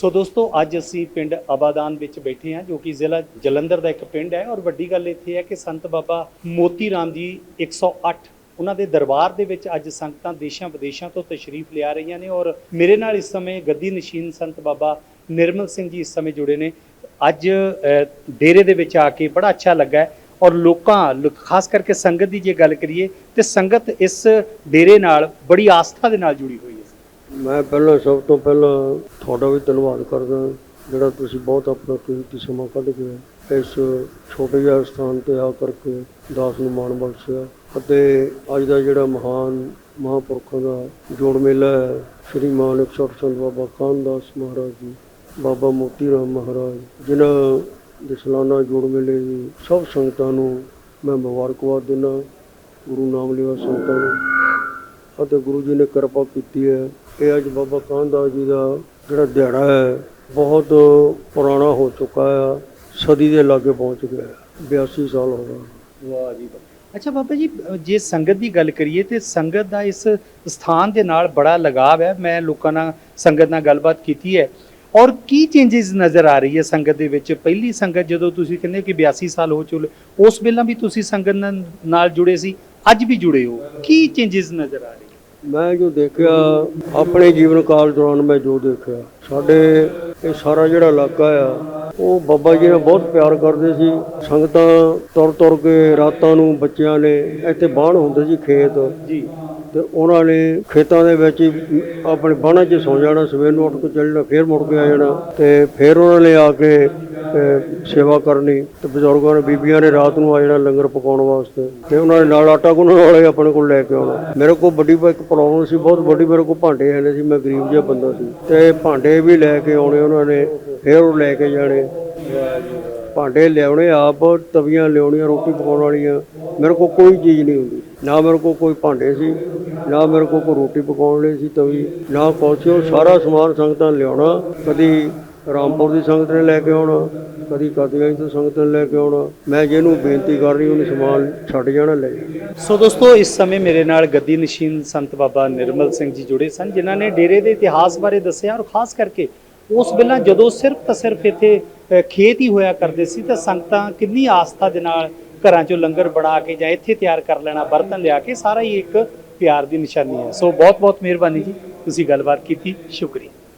ਸੋ ਦੋਸਤੋ, ਅੱਜ ਅਸੀਂ ਪਿੰਡ ਆਬਾਦਾਨ ਵਿੱਚ ਬੈਠੇ ਹਾਂ, ਜੋ ਕਿ ਜ਼ਿਲ੍ਹਾ ਜਲੰਧਰ ਦਾ ਇੱਕ ਪਿੰਡ ਹੈ। ਔਰ ਵੱਡੀ ਗੱਲ ਇੱਥੇ ਹੈ ਕਿ ਸੰਤ ਬਾਬਾ ਮੋਤੀ ਰਾਮ ਜੀ 108 ਉਹਨਾਂ ਦੇ ਦਰਬਾਰ ਦੇ ਵਿੱਚ ਅੱਜ ਸੰਗਤਾਂ ਦੇਸ਼ਾਂ ਵਿਦੇਸ਼ਾਂ ਤੋਂ ਤਸ਼ਰੀਫ ਲਿਆ ਰਹੀਆਂ ਨੇ। ਔਰ ਮੇਰੇ ਨਾਲ ਇਸ ਸਮੇਂ ਗੱਦੀ ਨਸ਼ੀਨ ਸੰਤ ਬਾਬਾ ਨਿਰਮਲ ਸਿੰਘ ਜੀ ਇਸ ਸਮੇਂ ਜੁੜੇ ਨੇ। ਅੱਜ ਡੇਰੇ ਦੇ ਵਿੱਚ ਆ ਕੇ ਬੜਾ ਅੱਛਾ ਲੱਗਾ ਔਰ ਲੋਕਾਂ ਲੋ- ਖਾਸ ਕਰਕੇ ਸੰਗਤ ਦੀ ਜੇ ਗੱਲ ਕਰੀਏ, ਤੇ ਸੰਗਤ ਇਸ ਡੇਰੇ ਨਾਲ ਬੜੀ ਆਸਥਾ ਦੇ ਨਾਲ ਜੁੜੀ ਹੋਈ ਮੈਂ ਪਹਿਲਾਂ ਸਭ ਤੋਂ ਪਹਿਲਾਂ ਤੁਹਾਡਾ ਵੀ ਧੰਨਵਾਦ ਕਰਦਾ, ਜਿਹੜਾ ਤੁਸੀਂ ਬਹੁਤ ਆਪਣਾ ਕੀਮਤੀ ਸਮਾਂ ਕੱਢ ਕੇ ਇਸ ਛੋਟੇ ਜਿਹੇ ਸਥਾਨ ਤੇ ਆ ਕਰਕੇ ਦਾਸ ਨੂੰ ਮਾਣ ਬਖਸ਼ਿਆ ਅਤੇ ਅੱਜ ਦਾ ਜਿਹੜਾ ਮਹਾਨ ਮਹਾਂਪੁਰਖਾਂ ਦਾ ਜੋੜ ਮੇਲਾ ਹੈ, ਸ੍ਰੀ ਮਾਨ 108 ਸੰਤ ਬਾਬਾ ਕਾਨਦਾਸ ਮਹਾਰਾਜ ਜੀ, ਬਾਬਾ ਮੋਤੀ ਰਾਮ ਮਹਾਰਾਜ, ਜਿਨ੍ਹਾਂ ਦੇ ਸਾਲਾਨਾ ਜੋੜ ਮੇਲੇ ਦੀ ਸਭ ਸੰਗਤਾਂ ਨੂੰ ਮੈਂ ਮੁਬਾਰਕਬਾਦ ਦਿੰਦਾ, ਗੁਰੂ ਨਾਮ ਲਿਆ ਸੰਗਤਾਂ ਨੂੰ। ਅਤੇ ਗੁਰੂ ਜੀ ਨੇ ਕਿਰਪਾ ਕੀਤੀ ਹੈ। ਇਹ ਅੱਜ ਬਾਬਾ ਕਾਨਦਾਸ ਜੀ ਦਾ ਜਿਹੜਾ ਦਿਹਾੜਾ ਹੈ ਬਹੁਤ ਪੁਰਾਣਾ ਹੋ ਚੁੱਕਾ ਹੈ ਸਦੀ ਦੇ ਲਾਗੇ ਪਹੁੰਚ ਗਿਆ ਹੈ। 82 ਸਾਲ ਹੋ ਗਏ। ਵਾਹ ਜੀ। ਅੱਛਾ ਬਾਬਾ ਜੀ ਜੇ ਸੰਗਤ ਦੀ ਗੱਲ ਕਰੀਏ ਤੇ ਸੰਗਤ ਦਾ ਇਸ ਸਥਾਨ ਦੇ ਨਾਲ ਬੜਾ ਲਗਾਵ ਹੈ। ਮੈਂ ਲੋਕਾਂ ਨਾਲ ਸੰਗਤ ਨਾਲ ਗੱਲਬਾਤ ਕੀਤੀ ਹੈ। ਔਰ ਕੀ ਚੇਂਜਸ ਨਜ਼ਰ ਆ ਰਹੀ ਹੈ ਸੰਗਤ ਦੇ ਵਿੱਚ? ਪਹਿਲੀ ਸੰਗਤ ਜਦੋਂ ਤੁਸੀਂ ਕਹਿੰਦੇ ਕਿ 82 ਸਾਲ ਹੋ ਚੁੱਲੇ ਉਸ ਵੇਲੇ ਵੀ ਤੁਸੀਂ ਸੰਗਤ ਨਾਲ- ਨਾਲ ਜੁੜੇ ਸੀ ਅੱਜ ਵੀ ਜੁੜੇ ਹੋ। ਕੀ ਚੇਂਜਸ ਨਜ਼ਰ ਆ ਰਹੇ? ਮੈਂ ਜੋ ਦੇਖਿਆ, ਆਪਣੇ ਜੀਵਨ ਕਾਲ ਦੌਰਾਨ ਮੈਂ ਜੋ ਦੇਖਿਆ, ਸਾਡੇ ਇਹ ਸਾਰਾ ਜਿਹੜਾ ਇਲਾਕਾ ਆ, ਉਹ ਬਾਬਾ ਜੀ ਨੇ ਬਹੁਤ ਪਿਆਰ ਕਰਦੇ ਸੀ। ਸੰਗਤਾਂ ਤੁਰ ਤੁਰ ਕੇ ਰਾਤਾਂ ਨੂੰ ਬੱਚਿਆਂ ਨੇ ਇੱਥੇ ਬਾਣ ਹੁੰਦੇ ਸੀ ਖੇਤ। ਜੀ। ਤੇ ਉਹਨਾਂ ਨੇ ਖੇਤਾਂ ਦੇ ਵਿੱਚ ਹੀ ਆਪਣੇ ਬਾਣਾ 'ਚ ਸੌ ਜਾਣਾ, ਸਵੇਰ ਨੂੰ ਉੱਠ ਕੇ ਚੱਲ ਜਾਣਾ, ਫੇਰ ਮੁੜ ਕੇ ਆ ਜਾਣਾ ਤੇ ਫੇਰ ਉਹਨਾਂ ਨੇ ਆ ਕੇ ਸੇਵਾ ਕਰਨੀ ਤੇ ਬਜ਼ੁਰਗਾਂ ਨੇ, ਬੀਬੀਆਂ ਨੇ ਰਾਤ ਨੂੰ ਆ ਜਾਣਾ ਲੰਗਰ ਪਕਾਉਣ ਵਾਸਤੇ ਤੇ ਉਹਨਾਂ ਨੇ ਨਾਲ ਆਟਾ ਗੁੰਨਣ ਵਾਲੇ ਆਪਣੇ ਕੋਲ ਲੈ ਕੇ ਆਉਣਾ। ਮੇਰੇ ਕੋਲ ਵੱਡੀ ਇੱਕ ਪ੍ਰੋਬਲਮ ਸੀ, ਬਹੁਤ ਵੱਡੀ ਮੇਰੇ ਕੋਲ ਭਾਂਡੇ ਹੈ ਸੀ, ਮੈਂ ਗਰੀਬ ਜਿਹਾ ਬੰਦਾ ਸੀ ਤੇ ਭਾਂਡੇ ਵੀ ਲੈ ਕੇ ਆਉਣੇ ਉਹਨਾਂ ਨੇ, ਫੇਰ ਉਹ ਲੈ ਕੇ ਜਾਣੇ। ਭਾਂਡੇ ਲਿਆਉਣੇ ਆਪ, ਤਵੀਆਂ ਲਿਆਉਣੀਆਂ, ਰੋਟੀ ਪਕਾਉਣ ਵਾਲੀਆਂ, ਮੇਰੇ ਕੋਲ ਕੋਈ ਚੀਜ਼ ਨਹੀਂ ਹੁੰਦੀ। ਨਾ ਮੇਰੇ ਕੋਲ ਕੋਈ ਭਾਂਡੇ ਸੀ, ਨਾ ਮੇਰੇ ਕੋਲ ਕੋਈ ਰੋਟੀ ਪਕਾਉਣ ਲਈ ਸੀ ਤਵੀ ਨਾ ਕੁਛ। ਉਹ ਸਾਰਾ ਸਮਾਨ ਸੰਗਤਾਂ ਲਿਆਉਣਾ। ਕਦੀ ਰਾਮਪੁਰ ਦੀ ਸੰਗਤ ਨੇ ਲੈ ਕੇ ਆਉਣਾ, ਕਦੀ ਕਦੀਆਂ ਤੋਂ ਸੰਗਤ ਨੇ ਲੈ ਕੇ ਆਉਣਾ। ਮੈਂ ਜਿਹਨੂੰ ਬੇਨਤੀ ਕਰ ਰਹੀ ਉਹਨੂੰ ਸਮਾਨ ਛੱਡ ਜਾਣਾ, ਲੈ ਜਾਣਾ। ਸੋ ਦੋਸਤੋ, ਇਸ ਸਮੇਂ ਮੇਰੇ ਨਾਲ ਗੱਦੀ ਨਸ਼ੀਨ ਸੰਤ ਬਾਬਾ ਨਿਰਮਲ ਸਿੰਘ ਜੀ ਜੁੜੇ ਸਨ, ਜਿਨ੍ਹਾਂ ਨੇ ਡੇਰੇ ਦੇ ਇਤਿਹਾਸ ਬਾਰੇ ਦੱਸਿਆ ਔਰ ਖਾਸ ਕਰਕੇ ਉਸ ਵੇਲੇ ਜਦੋਂ ਸਿਰਫ ਤਾਂ ਸਿਰਫ ਇੱਥੇ ਖੇਤ ਹੀ ਹੋਇਆ ਕਰਦੇ ਸੀ, ਤਾਂ ਸੰਗਤਾਂ ਕਿੰਨੀ ਆਸਥਾ ਦੇ ਨਾਲ ਘਰਾਂ 'ਚੋਂ ਲੰਗਰ ਬਣਾ ਕੇ ਜਾਂ ਇੱਥੇ ਤਿਆਰ ਕਰ ਲੈਣਾ, ਬਰਤਨ ਲਿਆ ਕੇ ਸਾਰਾ ਹੀ ਇੱਕ ਪਿਆਰ ਦੀ ਨਿਸ਼ਾਨੀ ਹੈ। ਸੋ ਬਹੁਤ ਬਹੁਤ ਮਿਹਰਬਾਨੀ ਜੀ। ਤੁਸੀਂ ਗੱਲਬਾਤ ਕੀਤੀ, ਸ਼ੁਕਰੀਆ।